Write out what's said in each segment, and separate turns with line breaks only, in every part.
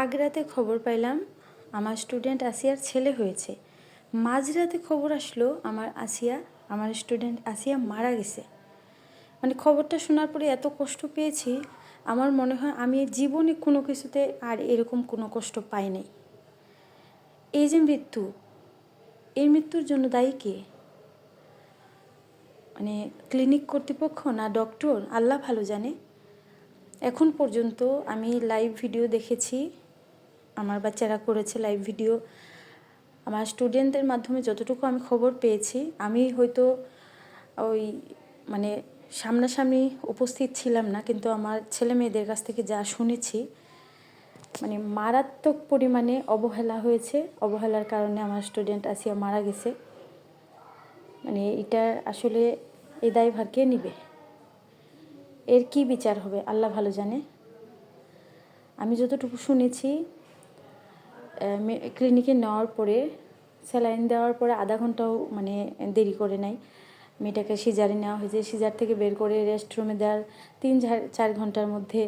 আগ্রাতে খবর পাইলাম, আমার স্টুডেন্ট আসিয়ার ছেলে হয়েছে। মাঝরাতে খবর আসলো, আমার আসিয়া, আমার স্টুডেন্ট আসিয়া মারা গেছে। মানে খবরটা শোনার পরে এত কষ্ট পেয়েছি, আমার মনে হয় আমি জীবনে কোনো কিছুতে আর এরকম কোনো কষ্ট পাই নাই। এই যে মৃত্যু, এই মৃত্যুর জন্য দায়ী কে? মানে ক্লিনিক কর্তৃপক্ষ না ডক্টর আল্লাহ ভালো জানে। এখন পর্যন্ত আমি লাইভ ভিডিও দেখেছি। আমার বাচ্চারা করেছে লাইভ ভিডিও আমার স্টুডেন্টদের মাধ্যমে যতটুকু আমি খবর পেয়েছি, আমি হয়তো ওই মানে সামনাসামনি উপস্থিত ছিলাম না, কিন্তু আমার ছেলে মেয়েদের কাছ থেকে যা শুনেছি মানে মারাত্মক পরিমাণে অবহেলা হয়েছে। অবহেলার কারণে আমার স্টুডেন্ট আসিয়া মারা গেছে। মানে এটা আসলে এই দায়ভার কে নিবে? এর কি বিচার হবে? আল্লাহ ভালো জানে। আমি যতটুকু শুনেছি ক্লিনিকে নেওয়ার পরে স্যালাইন দেওয়ার পরে আধা ঘন্টাও মানে দেরি করে নাই। মেয়েটাকে সিজারে নেওয়া হয়েছে। সিজার থেকে বের করে রেস্ট রুমে দেওয়ার তিন চার ঘণ্টার মধ্যে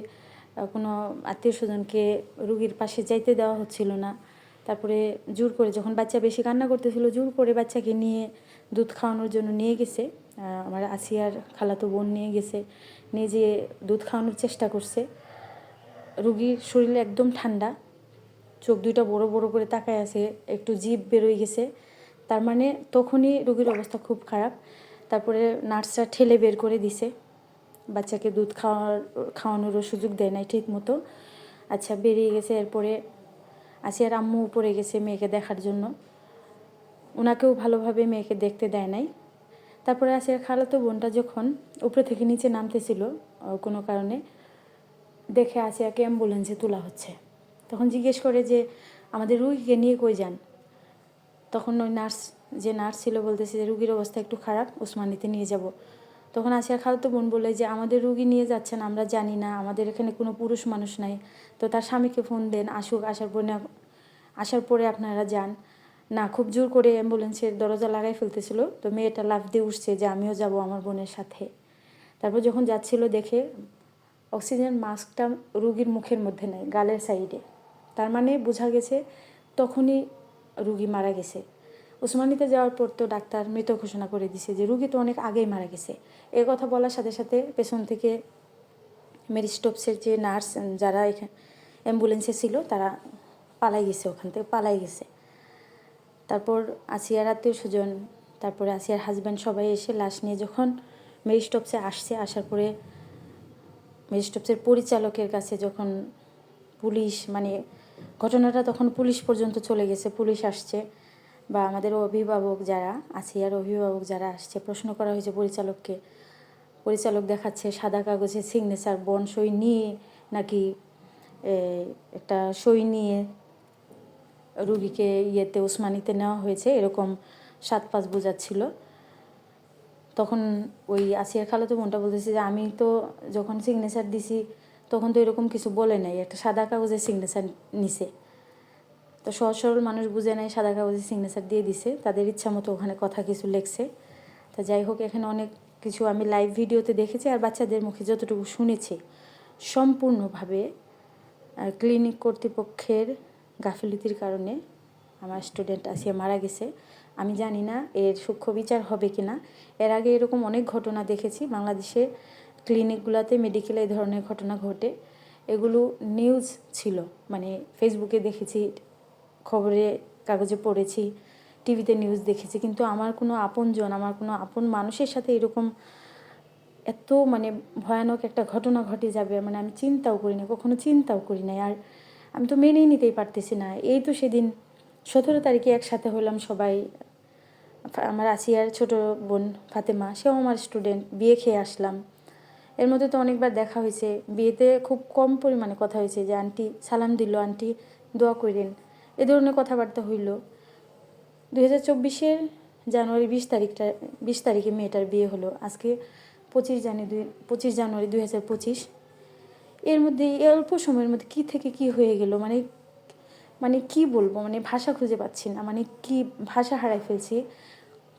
কোনো আত্মীয় স্বজনকে রুগীর পাশে যাইতে দেওয়া হচ্ছিল না। তারপরে জোর করে যখন বাচ্চা বেশি কান্না করতেছিল, জোর করে বাচ্চাকে নিয়ে দুধ খাওয়ানোর জন্য নিয়ে গেছে। আমার আসিয়ার খালাতো বোন নিয়ে গেছে। নিয়ে যেয়ে দুধ খাওয়ানোর চেষ্টা করছে। রুগীর শরীর একদম ঠান্ডা। চোখ দুইটা বড় বড় করে তাকায় আছে, একটু জিভ বেরোয় গেছে। তার মানে তখনই রুগীর অবস্থা খুব খারাপ। তারপরে নার্সরা ঠেলে বের করে দিছে। বাচ্চাকে দুধ খাওয়ার, খাওয়ানোরও সুযোগ দেয় নাই ঠিক মতো আচ্ছা বেরিয়ে গেছে। এরপরে আসিয়ার আম্মু উপরে গেছে মেয়েকে দেখার জন্য। ওনাকেও ভালোভাবে মেয়েকে দেখতে দেয় নাই। তারপরে আসিয়ার খালাতো বোনটা যখন উপরে থেকে নিচে নামতেছিল, কোনো কারণে, দেখে আসিয়াকে অ্যাম্বুলেন্সে তোলা হচ্ছে। তখন জিজ্ঞেস করে যে, আমাদের রুগীকে নিয়ে কই যান? তখন ওই নার্স, যে নার্স ছিল, বলতেছে যে, রুগীর অবস্থা একটু খারাপ উসমানিতে নিয়ে যাব। তখন আসিয়ার খালাতো বোন বলে যে আমাদের রুগী নিয়ে যাচ্ছেন, আমরা জানি না, আমাদের এখানে কোনো পুরুষ মানুষ নাই। তো তার স্বামীকে ফোন দেন, আসুক, আসার পরে আসার পরে আপনারা যান। না, খুব জোর করে অ্যাম্বুলেন্সের দরজা লাগাই ফেলতেছিল। তো মেয়েটা লাফ দিয়ে উঠছে যে, আমিও যাব আমার বোনের সাথে। তারপর যখন যাচ্ছিল দেখে, অক্সিজেন মাস্কটা রুগীর মুখের মধ্যে নেয় গালের সাইডে। তার মানে বোঝা গেছে তখনই রুগী মারা গেছে। উসমানিতে যাওয়ার পর তো ডাক্তার মৃত ঘোষণা করে দিছে যে রুগী তো অনেক আগেই মারা গেছে। এ কথা বলার সাথে সাথে পেছন থেকে মেরি মেরিস্টোপসের যে নার্স যারা এখানে অ্যাম্বুলেন্সে ছিল, তারা পালাই গেছে ওখান থেকে, পালাই গেছে। তারপর আসিয়ার আত্মীয় স্বজন, তারপরে আসিয়ার হাজব্যান্ড সবাই এসে লাশ নিয়ে যখন মেরি মেরিস্টপসে আসছে, আসার পরে মেরি মেরিস্টপসের পরিচালকের কাছে যখন পুলিশ মানে ঘটনাটা তখন পুলিশ পর্যন্ত চলে গেছে, পুলিশ আসছে বা আমাদের অভিভাবক যারা আছে আর অভিভাবক যারা আসছে, প্রশ্ন করা হয়েছে পরিচালককে। পরিচালক দেখাচ্ছে সাদা কাগজে সিগনেচার বন সই নিয়ে নাকি একটা সই নিয়ে রুগীকে ইয়েতে উসমানিতে নেওয়া হয়েছে, এরকম সাত পাঁচ বোঝাচ্ছিল। তখন ওই আসিয়ার খালাতো বোনটা বলতেছে যে, আমি তো যখন সিগনেচার দিছি তখন তো এরকম কিছু বলে নাই। একটা সাদা কাগজের সিগনেচার নিছে। তো সহজ সরল মানুষ বুঝে নেয়, সাদা কাগজের সিগনেচার দিয়ে দিছে। তাদের ইচ্ছা মতো ওখানে কথা কিছু লেখছে। তা যাই হোক, এখানে অনেক কিছু আমি লাইভ ভিডিওতে দেখেছি আর বাচ্চাদের মুখে যতটুকু শুনেছি। সম্পূর্ণভাবে ক্লিনিক কর্তৃপক্ষের গাফিলতির কারণে আমার স্টুডেন্ট আসিয়া মারা গেছে। আমি জানি না এর সূক্ষ্ম বিচার হবে কি না এর আগে এরকম অনেক ঘটনা দেখেছি। বাংলাদেশে ক্লিনিকগুলোতে মেডিকেলে এই ধরনের ঘটনা ঘটে। এগুলো নিউজ ছিল মানে ফেসবুকে দেখেছি, খবরে, কাগজে পড়েছি টিভিতে নিউজ দেখেছি, কিন্তু আমার কোনো আপনজন, আমার কোনো আপন মানুষের সাথে এরকম এত মানে ভয়ানক একটা ঘটনা ঘটে যাবে মানে আমি চিন্তাও করি না, কখনো চিন্তাও করি না, আর আমি তো মেনেই নিতেই পারতেছি না। এই তো সেদিন সতেরো তারিখে একসাথে হলাম সবাই, আমার আসিয়ার ছোট বোন ফাতেমা, সেও আমার স্টুডেন্ট বিয়ে খেয়ে আসলাম। এর মধ্যে তো অনেকবার দেখা হয়েছে। বিয়েতে খুব কম পরিমাণে কথা হয়েছে যে আন্টি সালাম দিল, আন্টি দোয়া করেন এ ধরনের কথাবার্তা হইল। দু হাজার চব্বিশের জানুয়ারি বিশ তারিখটা, বিশ তারিখে মেয়েটার বিয়ে হলো। আজকে পঁচিশ জানুয়ারি দুই, পঁচিশ জানুয়ারি দুই হাজার পঁচিশ। এর মধ্যে অল্প সময়ের মধ্যে কী থেকে কি হয়ে গেল? মানে মানে কি বলব? মানে ভাষা খুঁজে পাচ্ছি না। মানে কি ভাষা হারাই ফেলছি?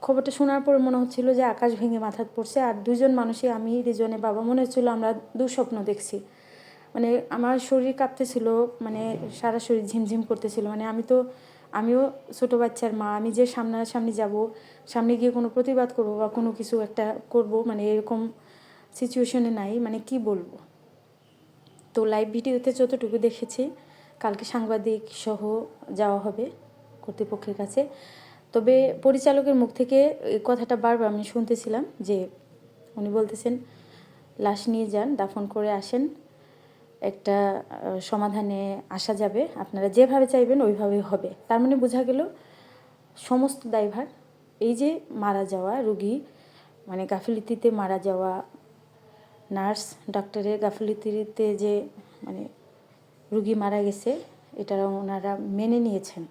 খবরটা শোনার পর মনে হচ্ছিল যে আকাশ ভেঙে মাথাত পড়ছে আর দুজন মানুষই আমি রিজনে বাবা, মনে হচ্ছিল আমরা দুঃস্বপ্ন দেখছি। মানে আমার শরীর কাঁপতেছিল মানে সারা শরীর ঝিমঝিম করতেছিল। মানে আমি তো, আমিও ছোটো বাচ্চার মা, আমি যে সামনাসামনি যাব, সামনে গিয়ে কোনো প্রতিবাদ করব বা কোনো কিছু একটা করব মানে এরকম সিচুয়েশনে নাই মানে কি বলব? তো লাইভ ভিডিওতে যতটুকু দেখেছি, কালকে সাংবাদিক সহ যাওয়া হবে কর্তৃপক্ষের কাছে। তবে পরিচালকের মুখ থেকে এই কথাটা বারবার আমি শুনতেছিলাম যে উনি বলতেছেন, লাশ নিয়ে যান, দাফন করে আসেন, একটা সমাধানে আসা যাবে, আপনারা যেভাবে চাইবেন ওইভাবেই হবে। তার মানে বোঝা গেল সমস্ত দায়ভার, এই যে মারা যাওয়া রুগী মানে গাফিলতিতে মারা যাওয়া নার্স, ডাক্তারের গাফিলতিতে যে মানে রুগী মারা গেছে এটা ওনারা মেনে নিয়েছেন।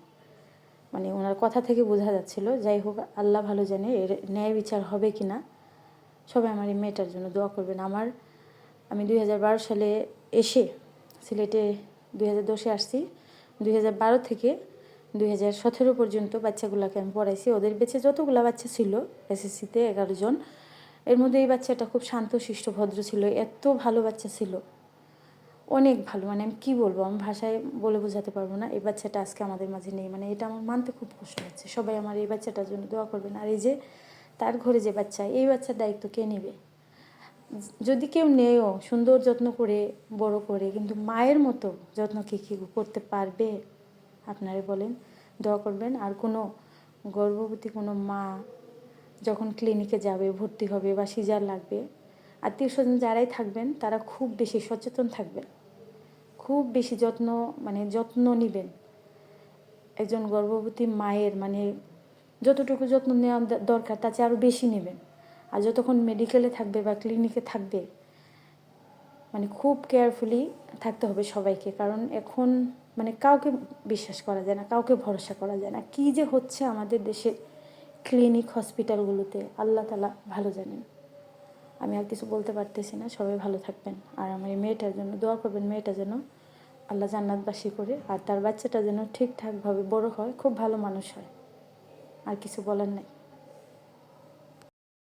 মানে ওনার কথা থেকে বোঝা যাচ্ছিল, যাই হোক, আল্লাহ ভালো জানে এর ন্যায় বিচার হবে কি না সবাই আমার এই মেয়েটার জন্য দোয়া করবেন। আমার, আমি দুই হাজার বারো সালে এসে সিলেটে দুই হাজার দশে আসছি। দুই হাজার বারো থেকে দুই হাজার সতেরো পর্যন্ত বাচ্চাগুলোকে আমি পড়াইছি। ওদের বেঁচে যতগুলো বাচ্চা ছিল, এসএসসিতে এগারো জন, এর মধ্যে এই বাচ্চাটা খুব শান্ত, শিষ্ট, ভদ্র ছিল। এত ভালো বাচ্চা ছিল। অনেক ভালো। মানে আমি কী বলব? আমি ভাষায় বলে বোঝাতে পারব না। এই বাচ্চাটা আজকে আমাদের মাঝে নেই। মানে এটা আমার মানতে খুব কষ্ট হচ্ছে। সবাই আমার এই বাচ্চাটার জন্য দোয়া করবেন। আর এই যে তার ঘরে যে বাচ্চা, এই বাচ্চার দায়িত্ব কে নেবে? যদি কেউ নেয়ও, সুন্দর যত্ন করে, বড় করে, কিন্তু মায়ের মতো যত্ন কি কি করতে পারবে? আপনারা বলেন। দোয়া করবেন। আর কোনো গর্ভবতী কোনো মা যখন ক্লিনিকে যাবে, ভর্তি হবে বা সিজার লাগবে আত্মীয় স্বজন যারাই থাকবেন, তারা খুব বেশি সচেতন থাকবেন। খুব বেশি যত্ন মানে যত্ন নেবেন। একজন গর্ভবতী মায়ের মানে যতটুকু যত্ন নেওয়া দরকার, তার চেয়ে আরও বেশি নেবেন। আর যতক্ষণ মেডিকেলে থাকবে বা ক্লিনিকে থাকবে মানে খুব কেয়ারফুলি থাকতে হবে সবাইকে। কারণ এখন মানে কাউকে বিশ্বাস করা যায় না, কাউকে ভরসা করা যায় না। কী যে হচ্ছে আমাদের দেশে ক্লিনিক হসপিটালগুলোতে আল্লাহ তালা ভালো জানেন। আমি আর কিছু বলতে পারতেছি না, সবাই ভালো থাকবেন। আর আমার এই মেয়েটার জন্য, দোয়া করবেন মেয়েটা যেন আল্লাহ জান্নাতবাসী করে, আর তার বাচ্চাটা যেন ঠিকঠাকভাবে বড় হয়, খুব ভালো মানুষ হয়। আর কিছু বলার নাই।